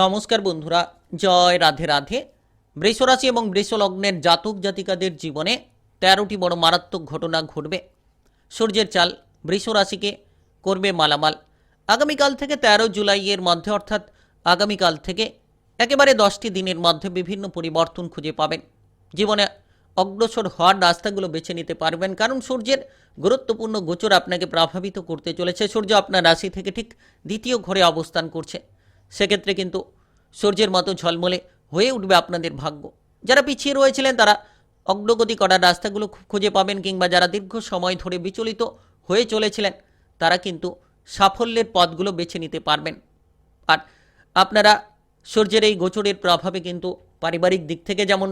নমস্কার বন্ধুরা, জয় রাধে রাধে। বৃষরাশি এবং বৃষলগ্নের জাতক জাতিকাদের জীবনে তেরোটি বড় মারাত্মক ঘটনা ঘটবে। সূর্যের চাল বৃষরাশিকে করবে মালামাল। আগামীকাল থেকে তেরো জুলাইয়ের মধ্যে অর্থাৎ আগামীকাল থেকে একেবারে দশটি দিনের মধ্যে বিভিন্ন পরিবর্তন খুঁজে পাবেন। জীবনে অগ্রসর হওয়ার রাস্তাগুলো বেছে নিতে পারবেন, কারণ সূর্যের গুরুত্বপূর্ণ গোচর আপনাকে প্রভাবিত করতে চলেছে। সূর্য আপনার রাশি থেকে ঠিক দ্বিতীয় ঘরে অবস্থান করছে। সেক্ষেত্রে কিন্তু সূর্যের মতো ঝলমলে হয়ে উঠবে আপনাদের ভাগ্য। যারা পিছিয়ে রয়েছিলেন, তারা অগ্রগতি করার রাস্তাগুলো খুঁজে পাবেন কিংবা যারা দীর্ঘ সময় ধরে বিচলিত হয়ে চলেছিলেন, তারা কিন্তু সাফল্যের পথগুলো বেছে নিতে পারবেন। আর আপনারা সূর্যের এই গোচরের প্রভাবে কিন্তু পারিবারিক দিক থেকে যেমন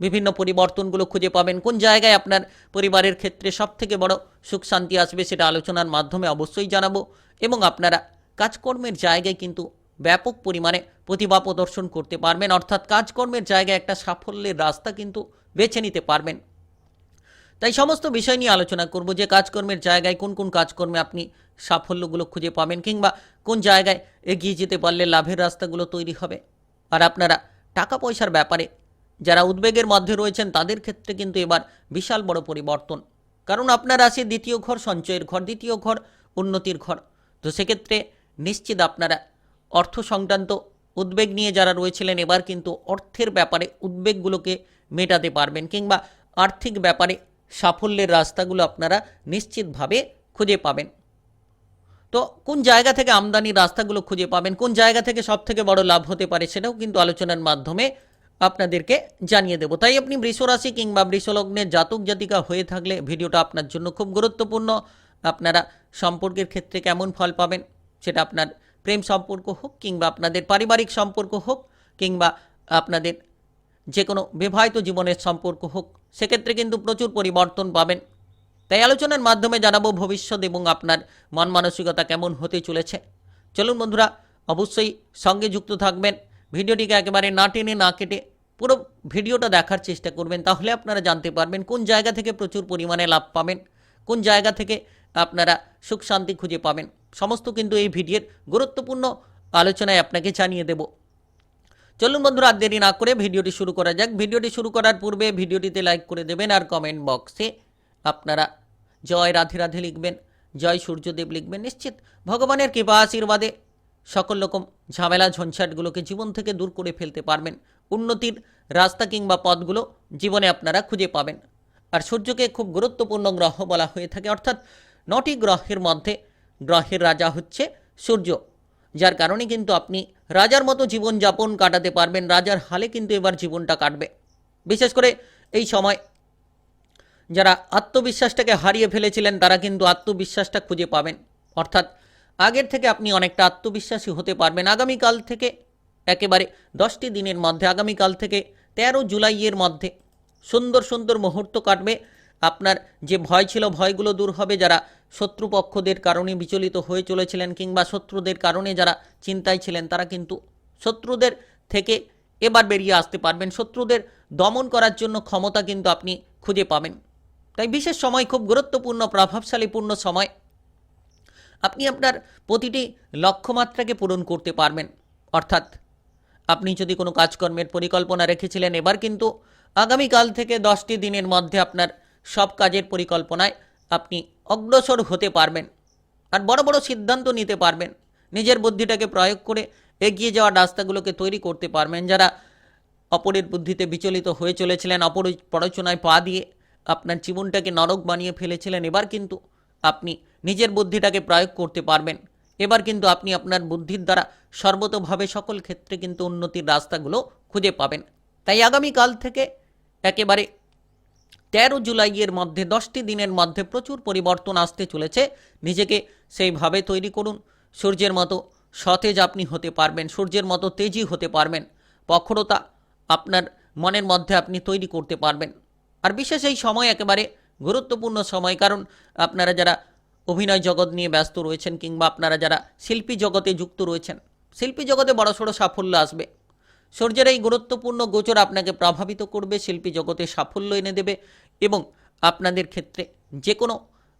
বিভিন্ন পরিবর্তনগুলো খুঁজে পাবেন, কোন জায়গায় আপনার পরিবারের ক্ষেত্রে সব থেকে বড় সুখ শান্তি আসবে সেটা আলোচনার মাধ্যমে অবশ্যই জানাব এবং আপনারা কাজকর্মের জায়গায় কিন্তু ব্যাপক পরিমাণে প্রতিভা প্রদর্শন করতে পারবেন। অর্থাৎ কাজকর্মের জায়গায় একটা সাফল্যের রাস্তা কিন্তু বেছে নিতে পারবেন। তাই সমস্ত বিষয় নিয়ে আলোচনা করব যে কাজকর্মের জায়গায় কোন কোন কাজকর্মে আপনি সাফল্যগুলো খুঁজে পাবেন কিংবা কোন জায়গায় এগিয়ে যেতে পারলে লাভের রাস্তাগুলো তৈরি হবে। আর আপনারা টাকা পয়সার ব্যাপারে যারা উদ্বেগের মধ্যে রয়েছেন, তাদের ক্ষেত্রে কিন্তু এবার বিশাল বড় পরিবর্তন। কারণ আপনার আছে দ্বিতীয় ঘর, সঞ্চয়ের ঘর, দ্বিতীয় ঘর, উন্নতির ঘর। তো সেক্ষেত্রে নিশ্চিত আপনারা অর্থ সংক্রান্ত উদ্বেগ নিয়ে যারা রয়েছিলেন, এবার কিন্তু অর্থের ব্যাপারে উদ্বেগগুলোকে মেটাতে পারবেন কিংবা আর্থিক ব্যাপারে সাফল্যের রাস্তাগুলো আপনারা নিশ্চিতভাবে খুঁজে পাবেন। তো কোন জায়গা থেকে আমদানির রাস্তাগুলো খুঁজে পাবেন, কোন জায়গা থেকে সব থেকে বড় লাভ হতে পারে সেটাও কিন্তু আলোচনার মাধ্যমে আপনাদেরকে জানিয়ে দেবো। তাই আপনি বৃষরাশি কিংবা বৃষলগ্নের জাতক জাতিকা হয়ে থাকলে ভিডিওটা আপনার জন্য খুব গুরুত্বপূর্ণ। আপনারা সম্পর্কের ক্ষেত্রে কেমন ফল পাবেন সেটা আপনার প্রেম সম্পর্ক হোক কিংবা আপনাদের পারিবারিক সম্পর্ক হোক কিংবা আপনাদের যে কোনো বিবাহিত জীবনের সম্পর্ক হোক, সেক্ষেত্রে কিন্তু প্রচুর পরিবর্তন পাবেন। তাই আলোচনার মাধ্যমে জানাব ভবিষ্যৎ এবং আপনার মন মানসিকতা কেমন হতে চলেছে। চলুন বন্ধুরা, অবশ্যই সঙ্গে যুক্ত থাকবেন। ভিডিওটিকে একেবারে না টেনে, না কেটে পুরো ভিডিওটা দেখার চেষ্টা করবেন, তাহলে আপনারা জানতে পারবেন কোন জায়গা থেকে প্রচুর পরিমাণে লাভ পাবেন, কোন জায়গা থেকে আপনারা সুখ শান্তি খুঁজে পাবেন। সমস্ত কিন্তু এই ভিডিওর গুরুত্বপূর্ণ আলোচনায় আপনাকে জানিয়ে দেবো। চলুন বন্ধুরা, আর দেরি না করে ভিডিওটি শুরু করা যাক। ভিডিওটি শুরু করার পূর্বে ভিডিওটিতে লাইক করে দেবেন আর কমেন্ট বক্সে আপনারা জয় রাধে রাধে লিখবেন, জয় সূর্যদেব লিখবেন। নিশ্চিত ভগবানের কৃপা আশীর্বাদে সকল রকম ঝামেলা ঝঞ্ঝাটগুলোকে জীবন থেকে দূর করে ফেলতে পারবেন। উন্নতির রাস্তা কিংবা পথগুলো জীবনে আপনারা খুঁজে পাবেন। আর সূর্যকে খুব গুরুত্বপূর্ণ গ্রহ বলা হয়ে থাকে, অর্থাৎ নটি গ্রহের মধ্যে গ্রহের রাজা হচ্ছে সূর্য। যার কারণে কিন্তু আপনি রাজার মতো জীবন যাপন কাটাতে পারবেন, রাজার হালে কিন্তু এবার জীবনটা কাটবে। বিশেষ করে এই সময় যারা আত্মবিশ্বাসটাকে হারিয়ে ফেলেছিলেন, তারা কিন্তু আত্মবিশ্বাসটা খুঁজে পাবেন। অর্থাৎ আগের থেকে আপনি অনেকটা আত্মবিশ্বাসী হতে পারবেন। আগামীকাল থেকে একেবারে দশটি দিনের মধ্যে, আগামীকাল থেকে তেরো জুলাইয়ের মধ্যে সুন্দর সুন্দর মুহূর্ত কাটবে। আপনার যে ভয় ছিল, ভয়গুলো দূর হবে। যারা শত্রুপক্ষদের কারণে বিচলিত হয়ে চলেছিলেন কিংবা শত্রুদের কারণে যারা চিন্তায় ছিলেন, তারা কিন্তু শত্রুদের থেকে এবার বেরিয়ে আসতে পারবেন। শত্রুদের দমন করার জন্য ক্ষমতা কিন্তু আপনি খুঁজে পাবেন। তাই বিশেষ সময়, খুব গুরুত্বপূর্ণ প্রভাবশালীপূর্ণ সময় আপনি আপনার প্রতিটি লক্ষ্যমাত্রাকে পূরণ করতে পারবেন। অর্থাৎ আপনি যদি কোনো কাজকর্মের পরিকল্পনা রেখেছিলেন, এবার কিন্তু আগামীকাল থেকে দশটি দিনের মধ্যে আপনার সব কাজের পরিকল্পনায় আপনি অগ্রসর হতে পারবেন আর বড় বড় সিদ্ধান্ত নিতে পারবেন। নিজের বুদ্ধিটাকে প্রয়োগ করে এগিয়ে যাওয়ার রাস্তাগুলোকে তৈরি করতে পারবেন। যারা অপরের বুদ্ধিতে বিচলিত হয়ে চলেছিলেন, অপর পড়াশোনায় পা দিয়ে আপনার জীবনটাকে নরক বানিয়ে ফেলেছিলেন, এবার কিন্তু আপনি নিজের বুদ্ধিটাকে প্রয়োগ করতে পারবেন। এবার কিন্তু আপনি আপনার বুদ্ধির দ্বারা সর্বতোভাবে সকল ক্ষেত্রে কিন্তু উন্নতির রাস্তাগুলো খুঁজে পাবেন। তাই আগামীকাল থেকে একেবারে তেরো জুলাইয়ের মধ্যে, দশটি দিনের মধ্যে প্রচুর পরিবর্তন আসতে চলেছে। নিজেকে সেইভাবে তৈরি করুন। সূর্যের মতো সতেজ আপনি হতে পারবেন, সূর্যের মতো তেজি হতে পারবেন। প্রখরতা আপনার মনের মধ্যে আপনি তৈরি করতে পারবেন। আর বিশেষ এই সময় একেবারে গুরুত্বপূর্ণ সময়, কারণ আপনারা যারা অভিনয় জগৎ নিয়ে ব্যস্ত রয়েছেন কিংবা আপনারা যারা শিল্পী জগতে যুক্ত রয়েছেন, শিল্পী জগতে বড়সড় সাফল্য আসবে। সূর্যের এই গুরুত্বপূর্ণ গোচর আপনাকে প্রভাবিত করবে, শিল্পী জগতে সাফল্য এনে দেবে এবং আপনাদের ক্ষেত্রে যে কোনো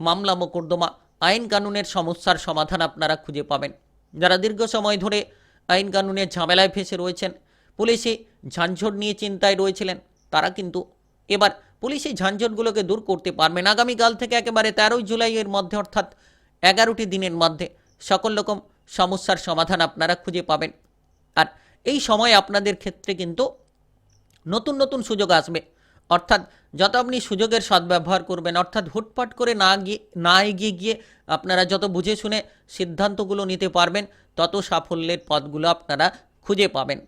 মামলা মোকদ্দমা, আইন কানুনের সমস্যার সমাধান আপনারা খুঁজে পাবেন। যারা দীর্ঘ সময় ধরে আইন কানুনের ঝামেলায় ফেসে রয়েছেন, পুলিশে ঝাঞ্ঝট নিয়ে চিন্তায় রয়েছিলেন, তারা কিন্তু এবার পুলিশ এই ঝাঞ্ঝটগুলোকে দূর করতে পারবেন আগামীকাল থেকে একেবারে তেরোই জুলাইয়ের মধ্যে, অর্থাৎ এগারোটি দিনের মধ্যে সকল রকম সমস্যার সমাধান আপনারা খুঁজে পাবেন। আর এই সময় আপনাদের ক্ষেত্রে কিন্তু নতুন নতুন সুযোগ আসবে। অর্থাৎ যত আপনি সুযোগের সদ্ব্যবহার করবেন, অর্থাৎ হুটপাট করে না গিয়ে, না এগিয়ে গিয়ে আপনারা যত বুঝে শুনে সিদ্ধান্তগুলো নিতে পারবেন, তত সাফল্যের পথগুলো আপনারা খুঁজে পাবেন।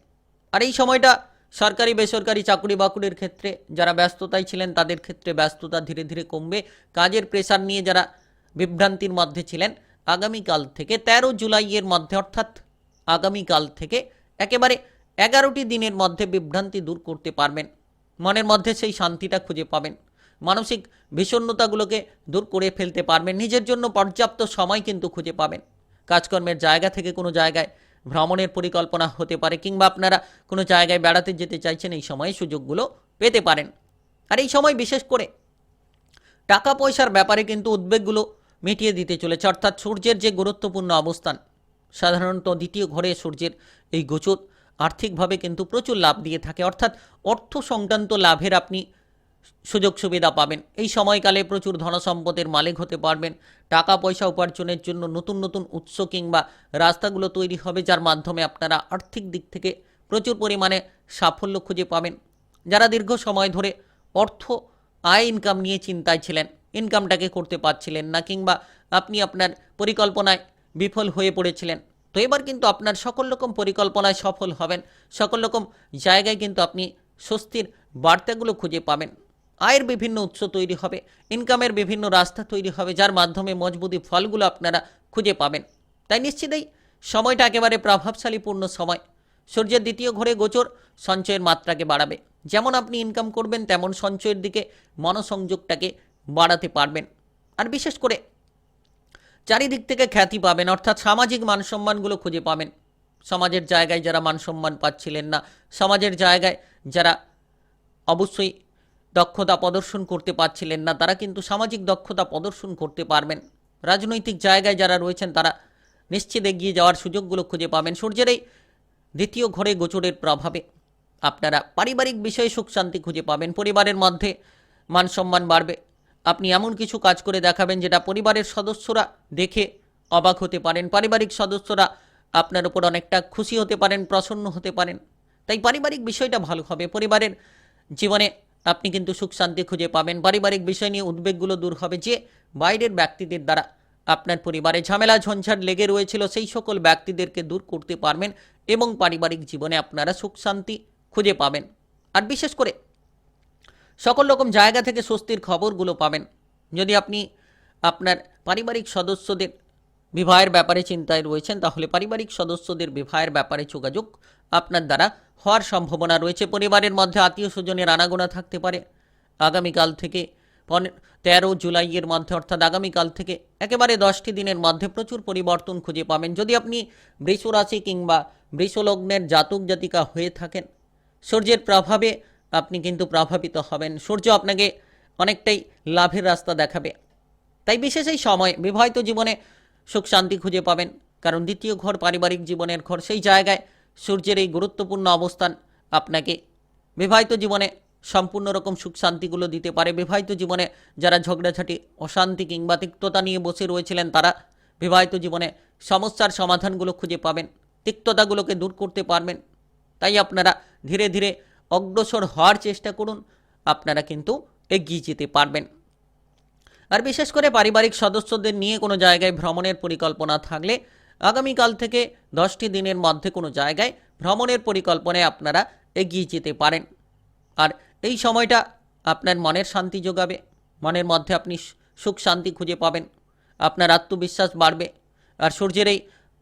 আর এই সময়টা সরকারি, বেসরকারি চাকরি বাকরির ক্ষেত্রে যারা ব্যস্ততায় ছিলেন, তাদের ক্ষেত্রে ব্যস্ততা ধীরে ধীরে কমবে। কাজের প্রেশার নিয়ে যারা বিভ্রান্তির মধ্যে ছিলেন, আগামীকাল থেকে তেরো জুলাইয়ের মধ্যে, অর্থাৎ আগামীকাল থেকে একেবারে এগারোটি দিনের মধ্যে বিভ্রান্তি দূর করতে পারবেন। মনের মধ্যে সেই শান্তিটা খুঁজে পাবেন। মানসিক বিষণ্ণতাগুলোকে দূর করে ফেলতে পারবেন। নিজের জন্য পর্যাপ্ত সময় কিন্তু খুঁজে পাবেন। কাজকর্মের জায়গা থেকে কোনো জায়গায় ভ্রমণের পরিকল্পনা হতে পারে কিংবা আপনারা কোনো জায়গায় বেড়াতে যেতে চাইছেন, এই সময়ে সুযোগগুলো পেতে পারেন। আর এই সময় বিশেষ করে টাকা পয়সার ব্যাপারে কিন্তু উদ্বেগগুলো মিটিয়ে দিতে চলেছে। অর্থাৎ সূর্যের যে গুরুত্বপূর্ণ অবস্থান সাধারণত দ্বিতীয় ঘরে সূর্যের এই গোচর আর্থিকভাবে কিন্তু প্রচুর লাভ দিয়ে থাকে। অর্থাৎ অর্থ সংক্রান্ত লাভের আপনি সুযোগ সুবিধা পাবেন। এই সময়কালে প্রচুর ধনসম্পদের মালিক হতে পারবেন। টাকা পয়সা উপার্জনের জন্য নতুন নতুন উৎস কিংবা রাস্তাগুলো তৈরি হবে, যার মাধ্যমে আপনারা আর্থিক দিক থেকে প্রচুর পরিমাণে সাফল্য খুঁজে পাবেন। যারা দীর্ঘ সময় ধরে অর্থ, আয় ইনকাম নিয়ে চিন্তায় ছিলেন ইনকামটাকে করতে পারছিলেন না কিংবা আপনি আপনার পরিকল্পনায় বিফল হয়ে পড়েছিলেন। তো এবার কিন্তু আপনার সকল রকম পরিকল্পনায় সফল হবেন। সকল রকম জায়গায় কিন্তু আপনি স্বস্তির বার্তাগুলো খুঁজে পাবেন। আয়ের বিভিন্ন উৎস তৈরি হবে, ইনকামের বিভিন্ন রাস্তা তৈরি হবে, যার মাধ্যমে মজবুতি ফলগুলো আপনারা খুঁজে পাবেন। তাই নিশ্চিতই সময়টা একেবারে প্রভাবশালীপূর্ণ সময়। সূর্যের দ্বিতীয় ঘরে গোচর, সঞ্চয়ের মাত্রাকে বাড়াবে। যেমন আপনি ইনকাম করবেন, তেমন সঞ্চয়ের দিকে মনোসংযোগটাকে বাড়াতে পারবেন। আর বিশেষ করে চারিদিক থেকে খ্যাতি পাবেন, অর্থাৎ সামাজিক মানসম্মানগুলো খুঁজে পাবেন। সমাজের জায়গায় যারা মানসম্মান পাচ্ছিলেন না, সমাজের জায়গায় যারা অবশ্যই দক্ষতা প্রদর্শন করতে পারছিলেন না, তারা কিন্তু সামাজিক দক্ষতা প্রদর্শন করতে পারবেন। রাজনৈতিক জায়গায় যারা রয়েছেন, তারা নিশ্চিত এগিয়ে যাওয়ার সুযোগগুলো খুঁজে পাবেন। সূর্যের এই দ্বিতীয় ঘরে গোচরের প্রভাবে আপনারা পারিবারিক বিষয়ে সুখ শান্তি খুঁজে পাবেন, পরিবারের মধ্যে মান সম্মান বাড়বে। আপনি এমন কিছু কাজ করে দেখাবেন যেটা পরিবারের সদস্যরা দেখে অবাক হতে পারেন, পারিবারিক সদস্যরা আপনার উপর অনেকটা খুশি হতে পারেন, প্রসন্ন হতে পারেন। তাই পারিবারিক বিষয়টা ভালো হবে। পরিবারের জীবনে আপনি কিন্তু সুখ শান্তি খুঁজে পাবেন। পারিবারিক বিষয় নিয়ে উদ্বেগগুলো দূর হবে। যে বাইরের ব্যক্তিদের দ্বারা আপনার পরিবারে ঝামেলা, ঝঞ্ঝাট লেগে রয়েছিল, সেই সকল ব্যক্তিদেরকে দূর করতে পারবেন এবং পারিবারিক জীবনে আপনারা সুখ শান্তি খুঁজে পাবেন। আর বিশেষ করে সকল রকম জায়গা থেকে স্বস্তির খবরগুলো পাবেন। যদি আপনি আপনার পারিবারিক সদস্যদের বিবাহের ব্যাপারে চিন্তায় রয়েছেন, তাহলে পারিবারিক সদস্যদের বিবাহের ব্যাপারে যোগাযোগ আপনার দ্বারা হওয়ার সম্ভাবনা রয়েছে। পরিবারের মধ্যে আত্মীয় স্বজনের আনাগোনা থাকতে পারে। আগামীকাল থেকে তেরো জুলাইয়ের মধ্যে, অর্থাৎ আগামীকাল থেকে একেবারে দশটি দিনের মধ্যে প্রচুর পরিবর্তন খুঁজে পাবেন। যদি আপনি বৃষ রাশি কিংবা বৃষলগ্নের জাতক জাতিকা হয়ে থাকেন, সূর্যের প্রভাবে আপনি কিন্তু প্রভাবিত হবেন। সূর্য আপনাকে অনেকটাই লাভের রাস্তা দেখাবে। তাই বিশেষ এই সময় বিবাহিত জীবনে সুখ শান্তি খুঁজে পাবেন। কারণ দ্বিতীয় ঘর পারিবারিক জীবনের ঘর, সেই জায়গায় সূর্যের এই গুরুত্বপূর্ণ অবস্থান আপনাকে বিবাহিত জীবনে সম্পূর্ণ রকম সুখ শান্তিগুলো দিতে পারে। বিবাহিত জীবনে যারা ঝগড়াঝাটি, অশান্তি কিংবা তিক্ততা নিয়ে বসে রয়েছিলেন, তারা বিবাহিত জীবনে সমস্যার সমাধানগুলো খুঁজে পাবেন। তিক্ততাগুলোকে দূর করতে পারবেন। তাই আপনারা ধীরে ধীরে অগ্রসর হওয়ার চেষ্টা করুন, আপনারা কিন্তু এগিয়ে যেতে পারবেন। আর বিশেষ করে পারিবারিক সদস্যদের নিয়ে কোনো জায়গায় ভ্রমণের পরিকল্পনা থাকলে আগামীকাল থেকে দশটি দিনের মধ্যে কোনো জায়গায় ভ্রমণের পরিকল্পনায় আপনারা এগিয়ে যেতে পারেন। আর এই সময়টা আপনার মনের শান্তি যোগাবে, মনের মধ্যে আপনি সুখ শান্তি খুঁজে পাবেন, আপনার আত্মবিশ্বাস বাড়বে। আর সূর্যের এই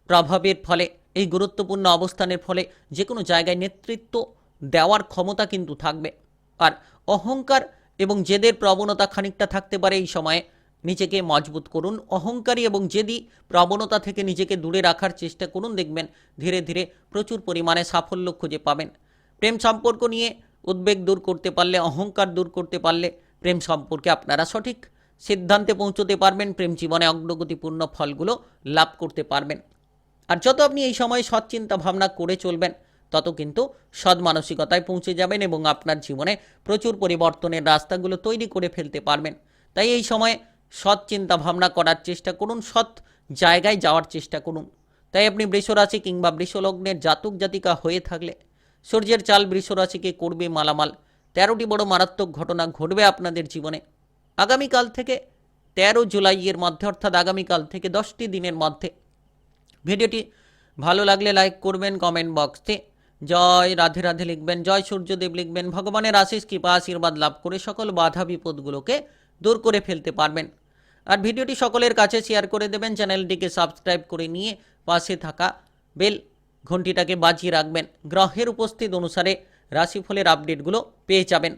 প্রভাবের ফলে, এই গুরুত্বপূর্ণ অবস্থানের ফলে যে কোনো জায়গায় নেতৃত্ব দেওয়ার ক্ষমতা কিন্তু থাকবে। আর অহংকার এবং জেদের প্রবণতা খানিকটা থাকতে পারে এই সময়ে। নিজেকে মজবুত করুন। অহংকারী এবং জেদি প্রবণতা থেকে নিজেকে দূরে রাখার চেষ্টা করুন। দেখবেন ধীরে ধীরে প্রচুর পরিমাণে সাফল্য খুঁজে পাবেন। প্রেম সম্পর্ক নিয়ে উদ্বেগ দূর করতে পারলে, অহংকার দূর করতে পারলে প্রেম সম্পর্কে আপনারা সঠিক সিদ্ধান্তে পৌঁছতে পারবেন। প্রেম জীবনে অগ্রগতিপূর্ণ ফলগুলো লাভ করতে পারবেন। আর যত আপনি এই সময় সৎ চিন্তা ভাবনা করে চলবেন তত কিন্তু সৎ মানসিকতায় পৌঁছে যাবেন এবং আপনার জীবনে প্রচুর পরিবর্তনের রাস্তাগুলো তৈরি করে ফেলতে পারবেন। তাই এই সময় সৎ চিন্তা ভাবনা করার চেষ্টা করুন, সৎ জায়গায় যাওয়ার চেষ্টা করুন। তাই আপনি বৃষরাশি কিংবা বৃষলগ্নের জাতক জাতিকা হয়ে থাকলে সূর্যের চাল বৃষরাশিকে করবে মালামাল। তেরোটি বড় মারাত্মক ঘটনা ঘটবে আপনাদের জীবনে। আগামীকাল থেকে তেরো জুলাইয়ের মধ্যে অর্থাৎ আগামীকাল থেকে দশটি দিনের মধ্যে। ভিডিওটি ভালো লাগলে লাইক করবেন, কমেন্ট বক্সে জয়, রাধে রাধে লিখবেন, জয় সূর্যদেব লিখবেন, ভগবানের আশিস, কৃপা, আশীর্বাদ লাভ করে সকল বাধা বিপদগুলোকে দূর করে ফেলতে পারবেন। আর ভিডিওটি সকলের কাছে শেয়ার করে দেবেন, চ্যানেলটিকে সাবস্ক্রাইব করে নিয়ে পাশে থাকা বেল ঘন্টিটাকে বাজিয়ে রাখবেন। গ্রহের উপস্থিত অনুসারে রাশিফলের আপডেটগুলো পেয়ে যাবেন।